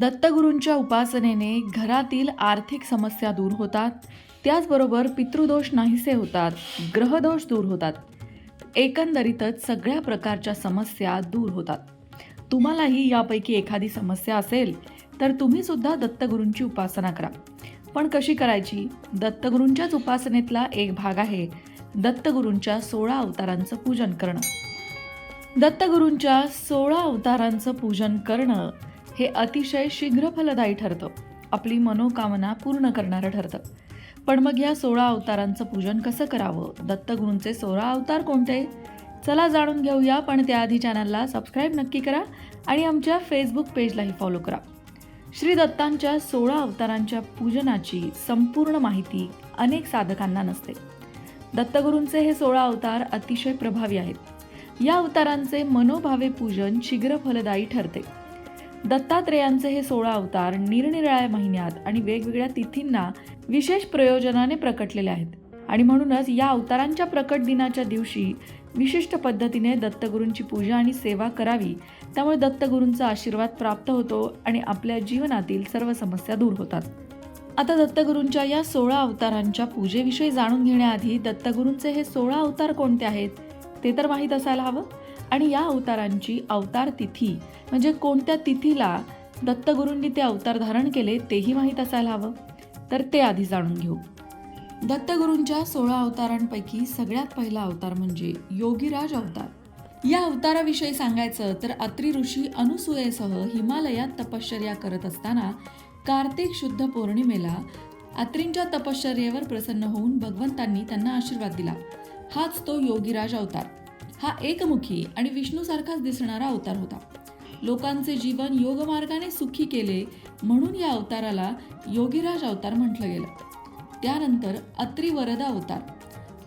दत्तगुरूंच्या उपासनेने घरातील आर्थिक समस्या दूर होतात. त्याचबरोबर पितृदोष नाहीसे होतात ग्रहदोष दूर होतात. एकंदरीतच सगळ्या प्रकारच्या समस्या दूर होतात. तुम्हालाही यापैकी एखादी समस्या असेल तर तुम्ही सुद्धा दत्तगुरूंची उपासना करा. पण कशी करायची? दत्तगुरूंच्याच उपासनेतला एक भाग आहे दत्तगुरूंच्या सोळा अवतारांचं पूजन करणं. दत्तगुरूंच्या सोळा अवतारांचं पूजन करणं हे अतिशय शीघ्र फलदायी ठरतं. आपली मनोकामना पूर्ण करणारं ठरतं. पण मग या सोळा अवतारांचं पूजन कसं करावं? दत्तगुरूंचे सोळा अवतार कोणते? चला जाणून घेऊया पण त्याआधी चॅनलला सबस्क्राईब नक्की करा आणि आमच्या फेसबुक पेजलाही फॉलो करा. श्री दत्तांच्या सोळा अवतारांच्या पूजनाची संपूर्ण माहिती अनेक साधकांना नसते. दत्तगुरूंचे हे सोळा अवतार अतिशय प्रभावी आहेत. या अवतारांचे मनोभावे पूजन शीघ्र फलदायी ठरते. दत्तात्रेयांचे हे सोळा अवतार निरनिराळ्या महिन्यात आणि वेगवेगळ्या तिथींना विशेष प्रयोजनाने प्रकटलेले आहेत. आणि म्हणूनच या अवतारांच्या प्रकट दिनाच्या दिवशी विशिष्ट पद्धतीने दत्तगुरूंची पूजा आणि सेवा करावी. त्यामुळे दत्तगुरूंचा आशीर्वाद प्राप्त होतो आणि आपल्या जीवनातील सर्व समस्या दूर होतात. आता दत्तगुरूंच्या या सोळा अवतारांच्या पूजेविषयी जाणून घेण्याआधी दत्तगुरूंचे हे सोळा अवतार कोणते आहेत? ते तर माहीत असायला हवं. आणि या अवतारांची अवतार तिथी म्हणजे कोणत्या तिथीला दत्तगुरूंनी ते अवतार धारण केले तेही माहीत असायला हवं. तर ते आधी जाणून घेऊ. दत्तगुरूंच्या सोळा अवतारांपैकी सगळ्यात पहिला अवतार म्हणजे योगीराज अवतार. या अवताराविषयी सांगायचं तर अत्री ऋषी अनुसूयेसह हिमालयात तपश्चर्या करत असताना कार्तिक शुद्ध पौर्णिमेला अत्रींच्या तपश्चर्येवर प्रसन्न होऊन भगवंतांनी त्यांना आशीर्वाद दिला. हाच तो योगीराज अवतार. हा एकमुखी आणि विष्णूसारखाच दिसणारा अवतार होता. लोकांचे जीवन योगमार्गाने सुखी केले म्हणून या अवताराला योगीराज अवतार म्हटलं गेलं. त्यानंतर अत्री वरदा अवतार.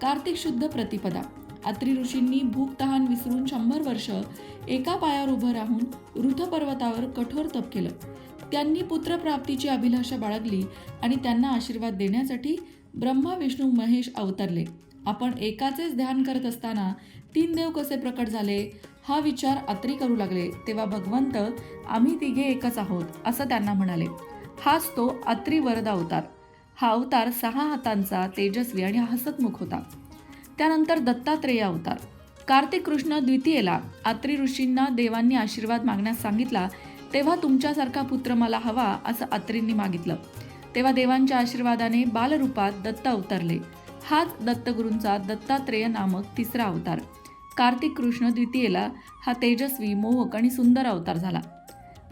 कार्तिक शुद्ध प्रतिपदा. अत्री ऋषींनी भूक तहान विसरून शंभर वर्ष एका पायावर उभं राहून ऋथ पर्वतावर कठोर तप केलं. त्यांनी पुत्रप्राप्तीची अभिलाषा बाळगली आणि त्यांना आशीर्वाद देण्यासाठी ब्रह्मा विष्णू महेश अवतरले. आपण एकाचेच ध्यान करत असताना तीन देव कसे प्रकट झाले हा विचार अत्री करू लागले तेव्हा भगवंत आम्ही तिघे एकच आहोत असं त्यांना म्हणाले. हाच तो अत्री वरदा अवतार. हा अवतार सहा हातांचा तेजस्वी आणि हसतमुख होता. त्यानंतर दत्तात्रेय अवतार. कार्तिक कृष्ण द्वितीयेला अत्री ऋषींना देवांनी आशीर्वाद मागण्यास सांगितला तेव्हा तुमच्यासारखा पुत्र मला हवा असं अत्रींनी मागितलं. तेव्हा देवांच्या आशीर्वादाने बालरूपात दत्त अवतरले. हाच दत्तगुरूंचा दत्तात्रेय नामक तिसरा अवतार. कार्तिक कृष्ण द्वितीयेला हा तेजस्वी मोहक आणि सुंदर अवतार झाला.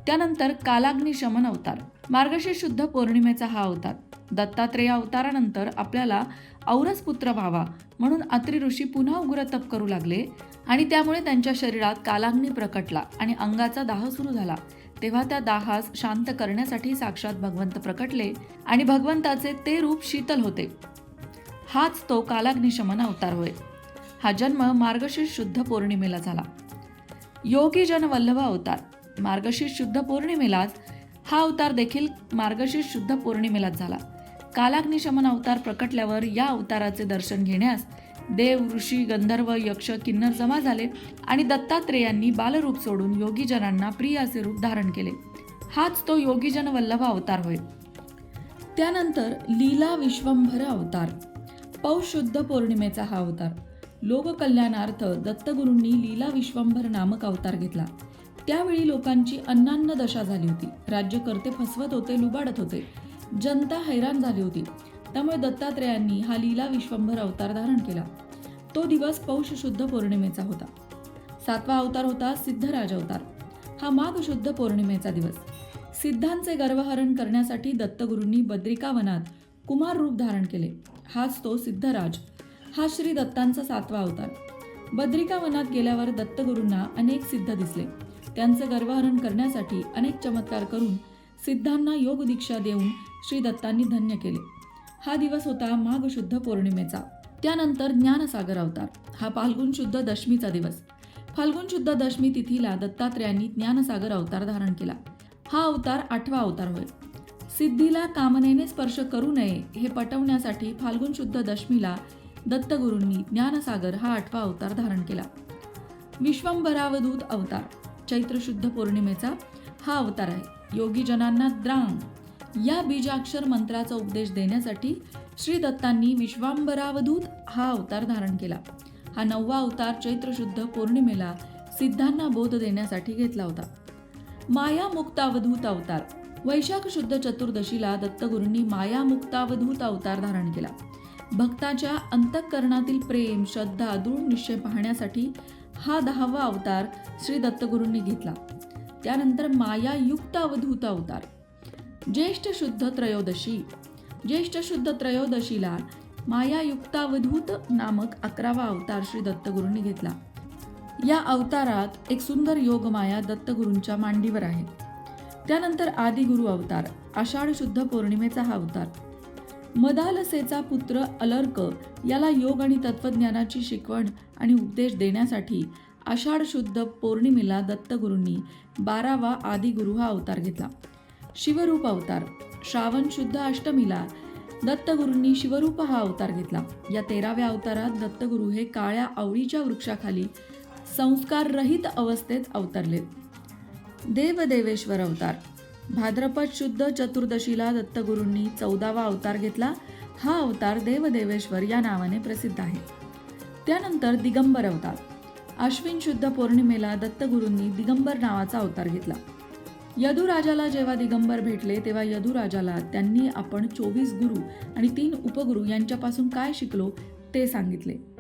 त्यानंतर कालाग्निशमन अवतार मार्गशीर्ष शुद्ध पौर्णिमेचा हा अवतार. दत्तात्रेय अवतारानंतर आपल्याला औरस पुत्र व्हावा म्हणून अत्रि ऋषी पुन्हा उग्र तप करू लागले आणि त्यामुळे त्यांच्या शरीरात कालाग्नी प्रकटला आणि अंगाचा दाह सुरू झाला. तेव्हा त्या दाहास शांत करण्यासाठी साक्षात भगवंत प्रकटले आणि भगवंताचे ते रूप शीतल होते. हाच तो कालाग्निशमन अवतार होय. हा जन्म मार्गशीर्ष शुद्ध पौर्णिमेला झाला. योगी जन वल्लभ अवतार. मार्गशीर्ष शुद्ध पौर्णिमेलाच हा अवतार देखील मार्गशीर्ष शुद्ध पौर्णिमेलाच झाला. कालाग्निशमन अवतार प्रकटल्यावर या अवताराचे दर्शन घेण्यास देव ऋषी गंधर्व यक्ष किन्नर जमा झाले आणि दत्तात्रेयांनी बालरूप सोडून योगीजनांना प्रिय असे रूप धारण केले. हाच तो योगीजन वल्लभ अवतार होय. त्यानंतर लीला विश्वंभर अवतार. पौष शुद्ध पौर्णिमेचा हा अवतार. लोककल्याणार्थ दत्तगुरूंनी लीला विश्वंभर नामक अवतार घेतला. त्यावेळी लोकांची अन्नान्न दशा झाली होती. राज्यकर्ते फसवत होते लुबाडत होते. जनता हैराण झाली होती. त्यामुळे दत्तात्रेयांनी हा लीला विश्वंभर अवतार धारण केला. तो दिवस पौष शुद्ध पौर्णिमेचा होता. सातवा अवतार होता सिद्धराज अवतार. हा माघ शुद्ध पौर्णिमेचा दिवस. सिद्धांचे गर्वहरण करण्यासाठी दत्तगुरूंनी बद्रिका वनात कुमार रूप धारण केले. हाच तो सिद्धराज. हा श्री दत्तांचा सातवा अवतार. बद्रिका वनात गेल्यावर दत्तगुरूंना अनेक सिद्ध दिसले. त्यांचं गर्वहरण करण्यासाठी अनेक चमत्कार करून सिद्धांना योग दीक्षा देऊन श्री दत्तांनी धन्य केले. हा दिवस होता माघ शुद्ध पौर्णिमेचा. त्यानंतर ज्ञानसागर अवतार. हा फाल्गुन शुद्ध दशमीचा दिवस. फाल्गुन शुद्ध दशमी तिथीला दत्तात्रेयांनी ज्ञानसागर अवतार धारण केला. हा अवतार आठवा अवतार होय. सिद्धीला कामनेने स्पर्श करू नये हे पटवण्यासाठी फाल्गुन शुद्ध दशमीला दत्तगुरूंनी ज्ञानसागर हा आठवा अवतार धारण केला. विश्वंभरावधूत अवतार चैत्र शुद्ध पौर्णिमेचा हा अवतार आहे. योगीजनांना द्रांग या बीजाक्षर मंत्राचा उपदेश देण्यासाठी श्री दत्तांनी विश्वांबरावधूत हा अवतार धारण केला. हा नववा अवतार चैत्र शुद्ध पौर्णिमेला सिद्धांना बोध देण्यासाठी घेतला होता. माया मुक्तावधूत अवतार वैशाख शुद्ध चतुर्दशीला दत्तगुरूंनी मायामुक्तावधूत अवतार धारण केला. भक्ताच्या अंतःकरणातील प्रेम श्रद्धा दृढ निश्चय पाहण्यासाठी हा दहावा अवतार श्री दत्तगुरूंनी घेतला. त्यानंतर मायायुक्त अवधूत अवतार. ज्येष्ठ शुद्ध त्रयोदशी. ज्येष्ठ शुद्ध त्रयोदशीला मायायुक्तावधूत नामक अकरावा अवतार श्री दत्तगुरूंनी घेतला. या अवतारात एक सुंदर योगमाया दत्तगुरूंच्या मांडीवर आहे. त्यानंतर आदिगुरु अवतार आषाढ शुद्ध पौर्णिमेचा हा अवतार. मदालसेचा पुत्र अलर्क याला योग आणि तत्वज्ञानाची शिकवण आणि उपदेश देण्यासाठी आषाढ शुद्ध पौर्णिमेला दत्तगुरूंनी बारावा आदिगुरु हा अवतार घेतला. शिवरूप अवतार श्रावण शुद्ध अष्टमीला दत्तगुरूंनी शिवरूप हा अवतार घेतला. या तेराव्या अवतारात दत्तगुरू हे काळ्या आवळीच्या वृक्षाखाली संस्काररहित अवस्थेत अवतरले. देवदेवेश्वर अवतार. भाद्रपद शुद्ध चतुर्दशीला दत्तगुरूंनी चौदावा अवतार घेतला. हा अवतार देवदेवेश्वर या नावाने प्रसिद्ध आहे. त्यानंतर दिगंबर अवतार. अश्विन शुद्ध पौर्णिमेला दत्तगुरूंनी दिगंबर नावाचा अवतार घेतला. यदुराजाला जेव्हा दिगंबर भेटले तेव्हा यदुराजाला त्यांनी आपण चोवीस गुरु आणि तीन उपगुरु यांच्यापासून काय शिकलो ते सांगितले.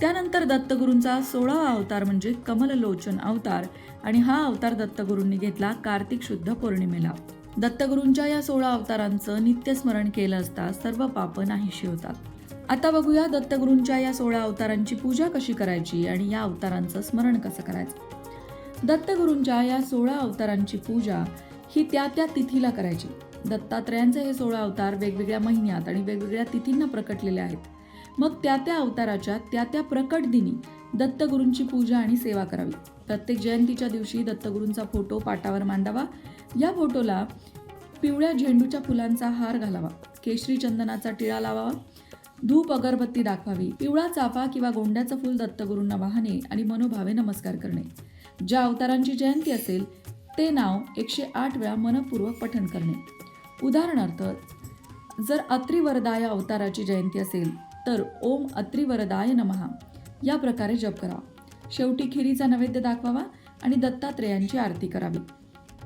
त्यानंतर दत्तगुरूंचा सोळावा अवतार म्हणजे कमललोचन अवतार. आणि हा अवतार दत्तगुरूंनी घेतला कार्तिक शुद्ध पौर्णिमेला. दत्तगुरूंच्या या सोळा अवतारांचं नित्यस्मरण केलं असता सर्व पाप नाहीशी होतात. आता बघूया दत्तगुरूंच्या या सोळा अवतारांची पूजा कशी करायची आणि या अवतारांचं स्मरण कसं करायचं. दत्तगुरूंच्या या सोळा अवतारांची पूजा ही त्या त्या तिथीला करायची. दत्तात्रयांचे हे सोळा अवतार वेगवेगळ्या महिन्यात आणि वेगवेगळ्या तिथींना प्रकटलेले आहेत. मग त्या त्या अवताराच्या त्या त्या प्रकट दिनी दत्तगुरूंची पूजा आणि सेवा करावी. प्रत्येक जयंतीच्या दिवशी दत्तगुरूंचा फोटो पाटावर मांडावा. या फोटोला पिवळ्या झेंडूच्या फुलांचा हार घालावा. केशरी चंदनाचा टिळा लावावा. धूप अगरबत्ती दाखवावी. पिवळा चाफा किंवा गोंड्याचं फूल दत्तगुरूंना वाहने आणि मनोभावे नमस्कार करणे. ज्या अवतारांची जयंती असेल ते नाव एकशे आठ वेळा मनपूर्वक पठण करणे. उदाहरणार्थ जर अत्रिवरदाय अवताराची जयंती असेल तर ओम अत्रिवरदाय नमहा या प्रकारे जप करा शेवटी खिरीचा नैवेद्य दाखवावा आणि दत्तात्रेयांची आरती करावी.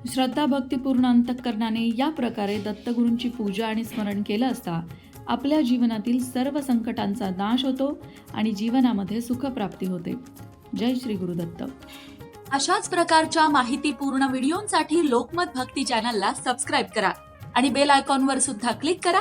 श्रद्धा भक्तीपूर्ण अंतकरणाने या प्रकारे दत्तगुरूंची पूजा आणि स्मरण केलं असता आपल्या जीवनातील सर्व संकटांचा नाश होतो आणि जीवनामध्ये सुखप्राप्ती होते. जय श्री गुरुदत्त अशाच प्रकारच्या माहितीपूर्ण व्हिडिओंसाठी लोकमत भक्ती चॅनलला सबस्क्राईब करा आणि बेल आयकॉनवर सुद्धा क्लिक करा